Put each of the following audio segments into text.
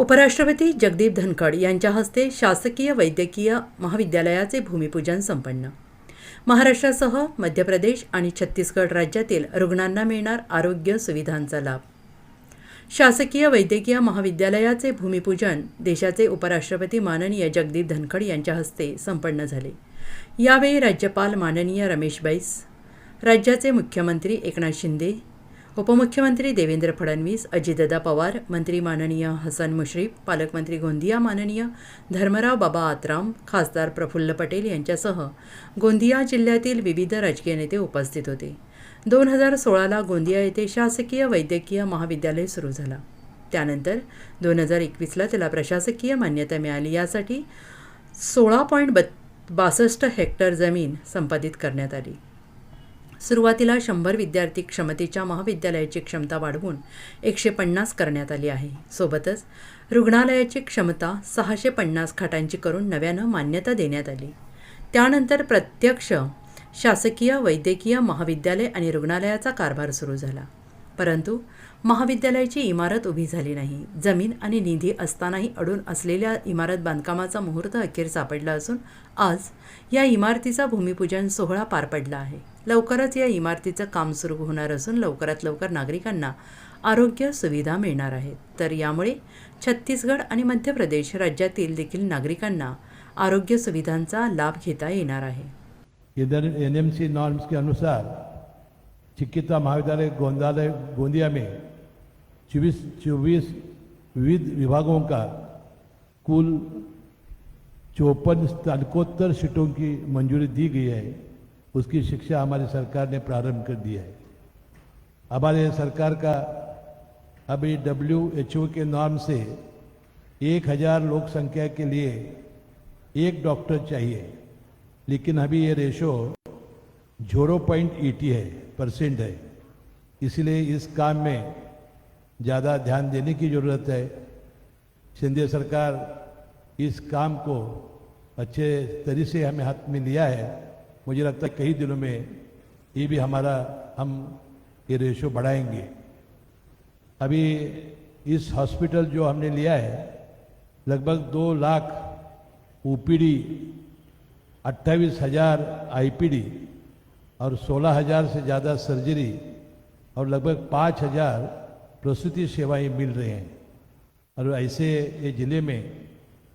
उपराष्ट्रपती जगदीप धनखड यांच्या हस्ते शासकीय वैद्यकीय महाविद्यालयाचे भूमिपूजन संपन्न. महाराष्ट्रासह मध्य प्रदेश आणि छत्तीसगड राज्यातील रुग्णांना मिळणार आरोग्य सुविधांचा लाभ. शासकीय वैद्यकीय महाविद्यालयाचे भूमिपूजन देशाचे उपराष्ट्रपती माननीय जगदीप धनखड यांच्या हस्ते संपन्न झाले. यावेळी राज्यपाल माननीय रमेश बैस राज्याचे मुख्यमंत्री एकनाथ शिंदे उपमुख्यमंत्री देवेंद्र फडणवीस अजितदादा पवार मंत्री माननीय हसन मुश्रीफ पालकमंत्री गोंदिया माननीय धर्मराव बाबा आत्राम खासदार प्रफुल्ल पटेल यांच्यासह गोंदिया जिल्ह्यातील विविध राजकीय नेते उपस्थित होते. दोन हजार सोळाला गोंदिया येथे शासकीय वैद्यकीय महाविद्यालय सुरू झाला. त्यानंतर दोन हजार एकवीसला त्याला प्रशासकीय मान्यता मिळाली. यासाठी सोळा पॉईंट बत् बासष्ट हेक्टर जमीन संपादित करण्यात आली. सुरुवातीला शंभर विद्यार्थी क्षमतेच्या महाविद्यालयाची क्षमता वाढवून एकशे पन्नास करण्यात आली आहे. सोबतच रुग्णालयाची क्षमता सहाशे पन्नास खाटांची करून नव्यानं मान्यता देण्यात आली. त्यानंतर प्रत्यक्ष शासकीय वैद्यकीय महाविद्यालय आणि रुग्णालयाचा कारभार सुरू झाला. परंतु महाविद्यालयाची इमारत उभी झाली नाही. जमीन आणि निधी असतानाही अडून असलेल्या इमारत बांधकामाचा मुहूर्त अखेर सापडला असून आज या इमारतीचा भूमिपूजन सोहळा पार पडला आहे. लवकरच या इमारतीचं काम सुरू होणार असून लवकरात लवकर नागरिकांना आरोग्य सुविधा मिळणार आहेत. तर यामुळे छत्तीसगड आणि मध्य प्रदेश राज्यातील देखील नागरिकांना आरोग्य सुविधांचा लाभ घेता येणार आहे. इधर सी नॉर्म्स के अनुसार चिकित्सा महाविद्यालय गोंदालय गोंदिया में चौबीस चौबीस विविध विभागों का कुल चौपन स्नातकोत्तर सीटों की मंजूरी दी गई है। उसकी शिक्षा हमारी सरकार ने प्रारंभ कर दिया है। हमारे सरकार का अभी डब्ल्यू एच ओ के नॉर्म से एक हज़ार लोक संख्या के लिए एक डॉक्टर चाहिए, लेकिन अभी ये रेशो ज़ीरो पॉइंट एटी है, परसेंट है। इसलिए इस काम में ज़्यादा ध्यान देने की ज़रूरत है। शिंदे सरकार इस काम को अच्छे तरीके से हमें हाथ में लिया है। मुझे लगता है कई दिनों में ये भी हमारा, हम ये रेशो बढ़ाएँगे। अभी इस हॉस्पिटल जो हमने लिया है, लगभग दो लाख ओपीडी, अट्ठाईस हज़ार आईपीडी और सोलह हज़ार से ज़्यादा सर्जरी और लगभग पाँच हज़ार प्रसूति सेवाएँ मिल रही हैं। और ऐसे ये ज़िले में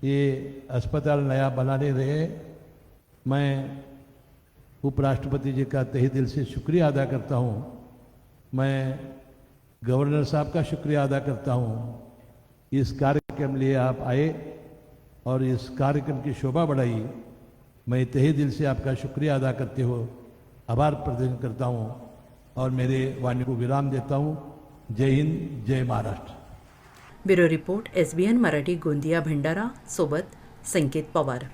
ये अस्पताल नया बनाने रहे मैं उपराष्ट्रपति जी का तहे दिल से शुक्रिया अदा करता हूँ। मैं गवर्नर साहब का शुक्रिया अदा करता हूँ। इस कार्यक्रम लिए आप आए और इस कार्यक्रम की शोभा बढ़ाई। मैं तहे दिल से आपका शुक्रिया अदा करते हो आभार प्रदर्शन करता हूँ और मेरे वाणी को विराम देता हूँ। जय हिंद, जय Maharashtra. Bureau report S B N Marathi Gondiya Bhandara, सोबत संकेत पवार।